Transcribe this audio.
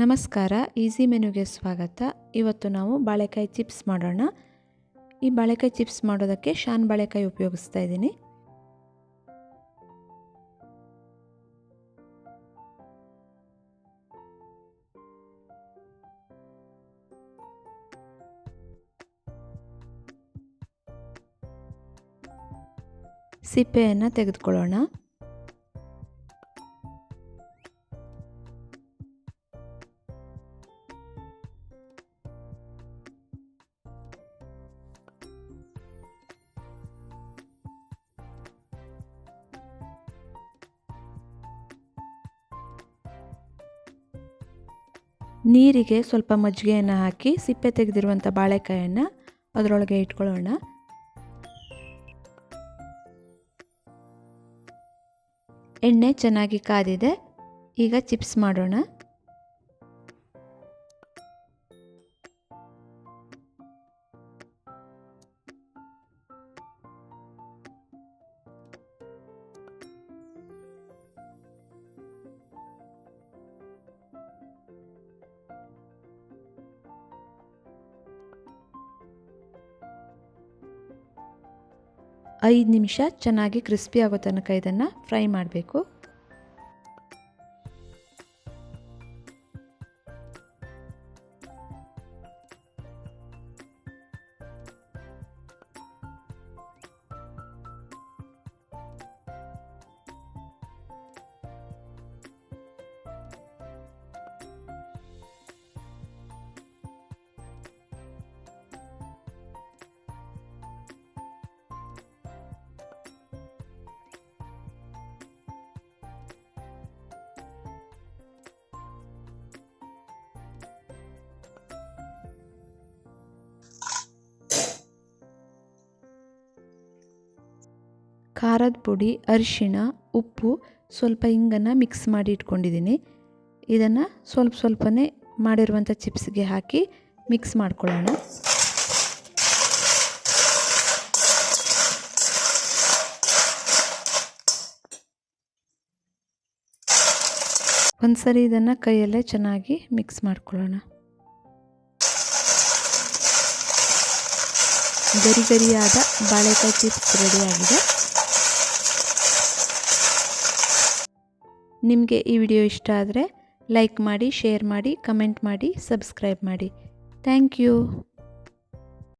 ನಮಸ್ಕಾರ, ಈಸಿ ಮೆನುಗೆ ಸ್ವಾಗತ. ಇವತ್ತು ನಾವು ಬಾಳೆಕಾಯಿ ಚಿಪ್ಸ್ ಮಾಡೋಣ. ಈ ಬಾಳೆಕಾಯಿ ಚಿಪ್ಸ್ ಮಾಡೋದಕ್ಕೆ ಶಾನ್ ಬಾಳೆಕಾಯಿ ಉಪಯೋಗಿಸ್ತಾ ಇದ್ದೀನಿ. ಸಿಪ್ಪೆಯನ್ನು ತೆಗೆದುಕೊಳ್ಳೋಣ. ನೀರಿಗೆ ಸ್ವಲ್ಪ ಮಜ್ಜಿಗೆಯನ್ನು ಹಾಕಿ ಸಿಪ್ಪೆ ತೆಗೆದಿರುವಂಥ ಬಾಳೆಕಾಯನ್ನು ಅದರೊಳಗೆ ಇಟ್ಕೊಳ್ಳೋಣ. ಎಣ್ಣೆ ಚೆನ್ನಾಗಿ ಕಾದಿದೆ. ಈಗ ಚಿಪ್ಸ್ ಮಾಡೋಣ. ಐದು ನಿಮಿಷ ಚೆನ್ನಾಗಿ ಕ್ರಿಸ್ಪಿ ಆಗೋ ತನಕ ಇದನ್ನು ಫ್ರೈ ಮಾಡಬೇಕು. ಖಾರದ ಪುಡಿ, ಅರಿಶಿಣ, ಉಪ್ಪು, ಸ್ವಲ್ಪ ಹಿಂಗನ್ನು ಮಿಕ್ಸ್ ಮಾಡಿ ಇಟ್ಕೊಂಡಿದ್ದೀನಿ. ಇದನ್ನು ಸ್ವಲ್ಪ ಸ್ವಲ್ಪನೇ ಮಾಡಿರುವಂಥ ಚಿಪ್ಸ್ಗೆ ಹಾಕಿ ಮಿಕ್ಸ್ ಮಾಡ್ಕೊಳ್ಳೋಣ. ಒಂದು ಸರಿ ಇದನ್ನು ಕೈಯಲ್ಲೇ ಚೆನ್ನಾಗಿ ಮಿಕ್ಸ್ ಮಾಡ್ಕೊಳ್ಳೋಣ. ಗರಿ ಗರಿಯಾದ ಬಾಳೆಕಾಯಿ ಚಿಪ್ಸ್ ರೆಡಿಯಾಗಿದೆ ನಿಮಗೆ ಈ ವಿಡಿಯೋ ಇಷ್ಟ ಆದರೆ ಲೈಕ್ ಮಾಡಿ, ಶೇರ್ ಮಾಡಿ, ಕಮೆಂಟ್ ಮಾಡಿ, ಸಬ್ಸ್ಕ್ರೈಬ್ ಮಾಡಿ. Thank you.